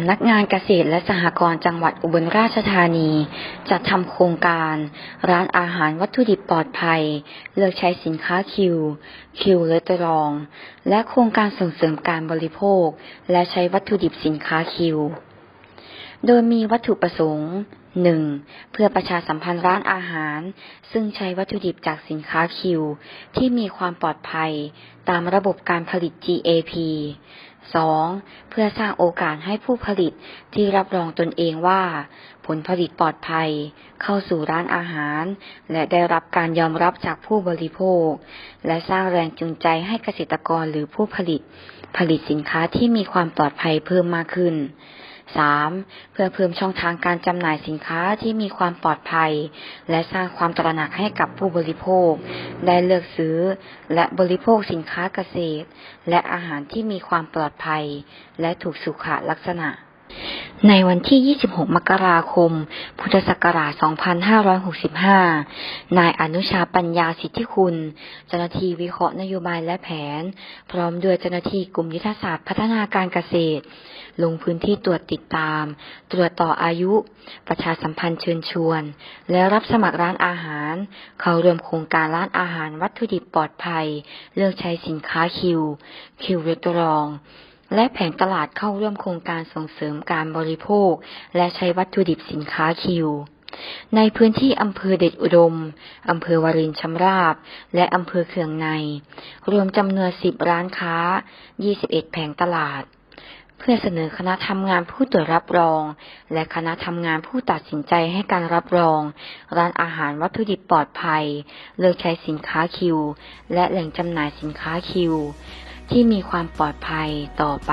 ำนักงานเกษตรและสหกรณ์จังหวัดอุบลราชธานี จัดทำโครงการ ร้านอาหารวัตถุดิบปลอดภัย เลือกใช้สินค้าคิว คิวเลตรอง และโครงการส่งเสริมการบริโภค และใช้วัตถุดิบสินค้าคิว โดยมีวัตถุประสงค์ 1. เพื่อประชาสัมพันธ์ร้านอาหาร ซึ่งใช้วัตถุดิบจากสินค้าคิว ที่มีความปลอดภัย ตามระบบการผลิต GAP 2. เพื่อสร้างโอกาสให้ผู้ผลิตที่รับรองตนเองว่า ผลผลิตปลอดภัย เข้าสู่ร้านอาหาร และได้รับการยอมรับจากผู้บริโภค และสร้างแรงจูงใจให้เกษตรกรหรือผู้ผลิต ผลิตสินค้าที่มีความปลอดภัยเพิ่มมากขึ้น 3. เพื่อเพิ่มช่องทางการจำหน่ายสินค้าที่มีความปลอดภัย และสร้างความตระหนักให้กับผู้บริโภค ได้เลือกซื้อ และบริโภคสินค้าเกษตร และอาหารที่มีความปลอดภัย และถูกสุขลักษณะ ในวันที่ 26 มกราคม พุทธศักราช 2565 นายอนุชาปัญญาสิทธิคุณ เจ้าหน้าที่วิเคราะห์นโยบายและแผน พร้อมด้วยเจ้าหน้าที่กลุ่มยุทธศาสตร์พัฒนาการเกษตร ลงพื้นที่ตรวจติดตาม ตรวจต่ออายุ ประชาสัมพันธ์เชิญชวน และรับสมัครร้านอาหาร เข้าร่วมโครงการร้านอาหารวัตถุดิบปลอดภัย เลือกใช้สินค้าคิว คิวเรตรอง และแผงตลาดเข้าร่วมโครงการส่งเสริมการบริโภค และใช้วัตถุดิบสินค้าคิว ในพื้นที่อำเภอเด็ดอุดม อำเภอวารินชำราบ และอำเภอเคืองใน รวมจำนวน 10 ร้านค้า 21 แผงตลาด เพื่อเสนอคณะทำงานผู้ตรวจรับรอง และคณะทำงานผู้ตัดสินใจให้การรับรอง ร้านอาหารวัตถุดิบปลอดภัย เลือกใช้สินค้าคิว และแหล่งจำหน่ายสินค้าคิว ที่มีความปลอดภัยต่อไป